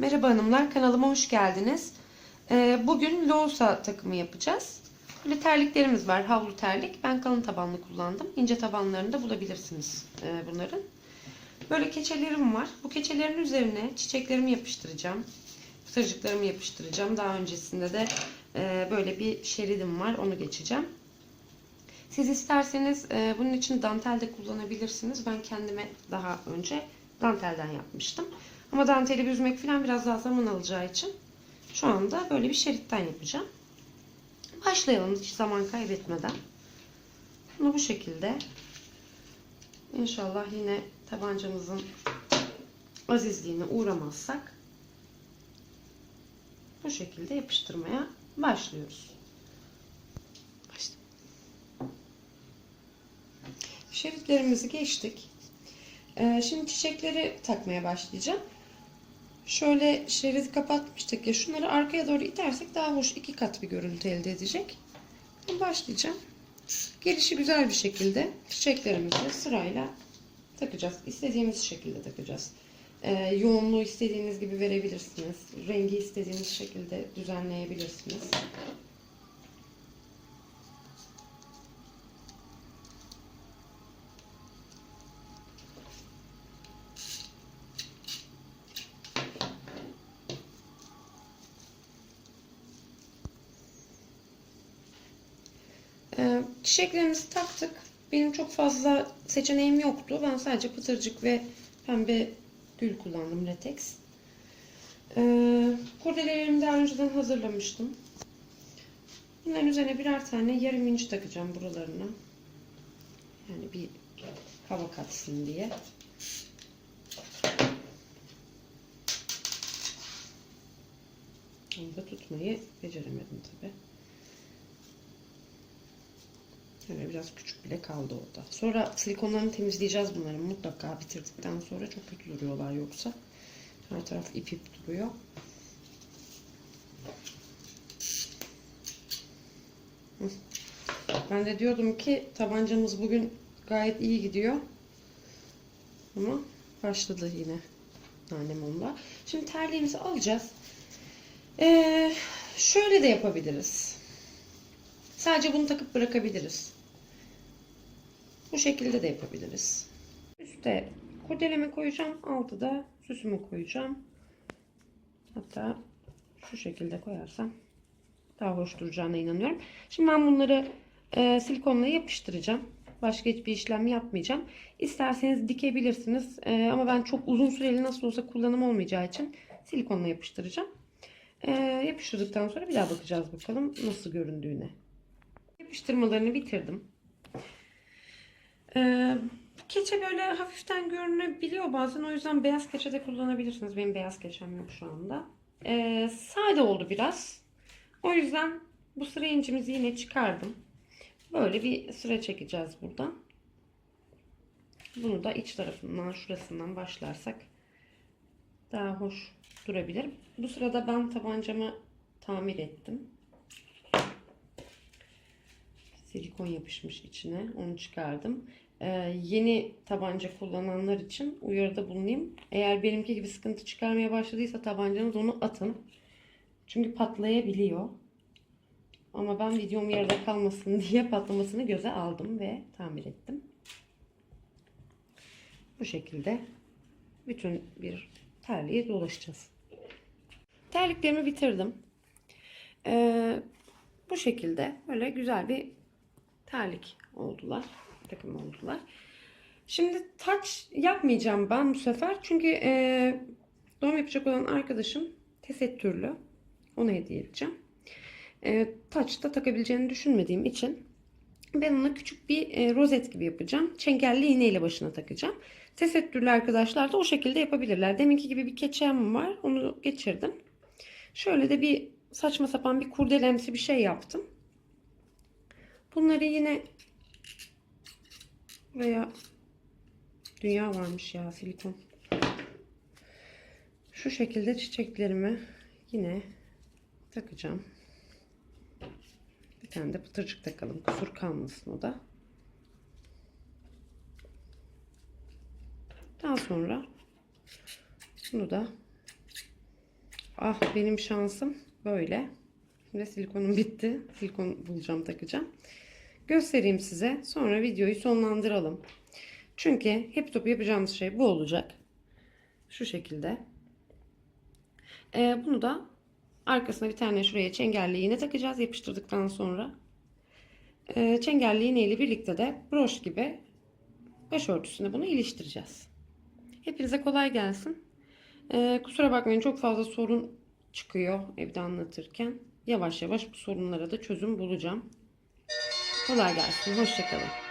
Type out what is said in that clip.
Merhaba hanımlar, kanalıma hoş geldiniz. Ee, bugün loğusa takımı yapacağız. Böyle terliklerimiz var, havlu terlik. Ben kalın tabanlı kullandım. İnce tabanlarını da bulabilirsiniz e, bunların. Böyle keçelerim var. Bu keçelerin üzerine çiçeklerimi yapıştıracağım. Sırcıklarımı yapıştıracağım. Daha öncesinde de e, böyle bir şeridim var, onu geçeceğim. Siz isterseniz e, bunun için dantel de kullanabilirsiniz. Ben kendime daha önce dantelden yapmıştım. Ama danteli büzmek falan biraz daha zaman alacağı için şu anda böyle bir şeritten yapacağım. Başlayalım hiç zaman kaybetmeden. Bunu bu şekilde inşallah yine tabancamızın azizliğine uğramazsak bu şekilde yapıştırmaya başlıyoruz. Başla. Şeritlerimizi geçtik. Ee, şimdi çiçekleri takmaya başlayacağım. Şöyle şeridi kapatmıştık ya şunları arkaya doğru itersek daha hoş iki kat bir görüntü elde edecek. Başlayacağım. Gelişi güzel bir şekilde çiçeklerimizi sırayla takacağız. İstediğimiz şekilde takacağız. Ee, yoğunluğu istediğiniz gibi verebilirsiniz. Rengi istediğiniz şekilde düzenleyebilirsiniz. Çiçeklerimizi taktık. Benim çok fazla seçeneğim yoktu. Ben sadece pıtırcık ve pembe gül kullandım latex. Ee, kurdelerimi daha önceden hazırlamıştım. Bunların üzerine birer tane yarım inç takacağım buralarına. Yani bir hava katsın diye. Onu da tutmayı beceremedim tabi. Böyle biraz küçük bile kaldı orada. Sonra silikonlarını temizleyeceğiz bunları mutlaka bitirdikten sonra çok kötü duruyorlar yoksa. Her taraf ip ip duruyor. Ben de diyordum ki tabancamız bugün gayet iyi gidiyor. Ama başladı yine nanem onunla. Şimdi terliğimizi alacağız. Ee, şöyle de yapabiliriz. Sadece bunu takıp bırakabiliriz. Bu şekilde de yapabiliriz. Üste kurdelemi koyacağım. Altıda süsümü koyacağım. Hatta şu şekilde koyarsam daha hoş duracağına inanıyorum. Şimdi ben bunları e, silikonla yapıştıracağım. Başka hiçbir işlem yapmayacağım. İsterseniz dikebilirsiniz. E, ama ben çok uzun süreli nasıl olsa kullanım olmayacağı için silikonla yapıştıracağım. E, yapıştırdıktan sonra bir daha bakacağız bakalım nasıl göründüğüne. Yapıştırmalarını bitirdim. Ee, keçe böyle hafiften görünebiliyor bazen. O yüzden beyaz keçe de kullanabilirsiniz. Benim beyaz keçem yok şu anda. Ee, sade oldu biraz. O yüzden bu sıra incimizi yine çıkardım. Böyle bir sıra çekeceğiz buradan. Bunu da iç tarafından, şurasından başlarsak daha hoş durabilir. Bu sırada ben tabancamı tamir ettim silikon yapışmış içine. Onu çıkardım. Ee, yeni tabanca kullananlar için uyarıda bulunayım. Eğer benimki gibi sıkıntı çıkarmaya başladıysa tabancanız onu atın. Çünkü patlayabiliyor. Ama ben videom yarıda kalmasın diye patlamasını göze aldım ve tamir ettim. Bu şekilde bütün bir terliği dolaşacağız. Terliklerimi bitirdim. Ee, bu şekilde böyle güzel bir terlik oldular. Takım oldular. Şimdi taç yapmayacağım ben bu sefer. Çünkü e, doğum yapacak olan arkadaşım tesettürlü. Ona hediye edeceğim. E, taç da takabileceğini düşünmediğim için ben ona küçük bir e, rozet gibi yapacağım. Çengelli iğneyle başına takacağım. Tesettürlü arkadaşlar da o şekilde yapabilirler. Deminki gibi bir keçem var. Onu geçirdim. Şöyle de bir saçma sapan bir kurdelemsi bir şey yaptım. Bunları yine buraya dünya varmış ya silikon. Şu şekilde çiçeklerimi yine takacağım. Bir tane de pıtırcık takalım. Kusur kalmasın o da. Daha sonra bunu da Ah benim şansım böyle. Şimdi silikonum bitti. Silikon bulacağım takacağım. Göstereyim size. Sonra videoyu sonlandıralım. Çünkü hep topu yapacağımız şey bu olacak. Şu şekilde. Ee, bunu da arkasına bir tane şuraya çengelli iğne takacağız yapıştırdıktan sonra. Ee, çengelli iğne ile birlikte de broş gibi başörtüsüne bunu iliştireceğiz. Hepinize kolay gelsin. Ee, kusura bakmayın çok fazla sorun çıkıyor evde anlatırken. Yavaş yavaş bu sorunlara da çözüm bulacağım. Kolay gelsin. Hoşçakalın.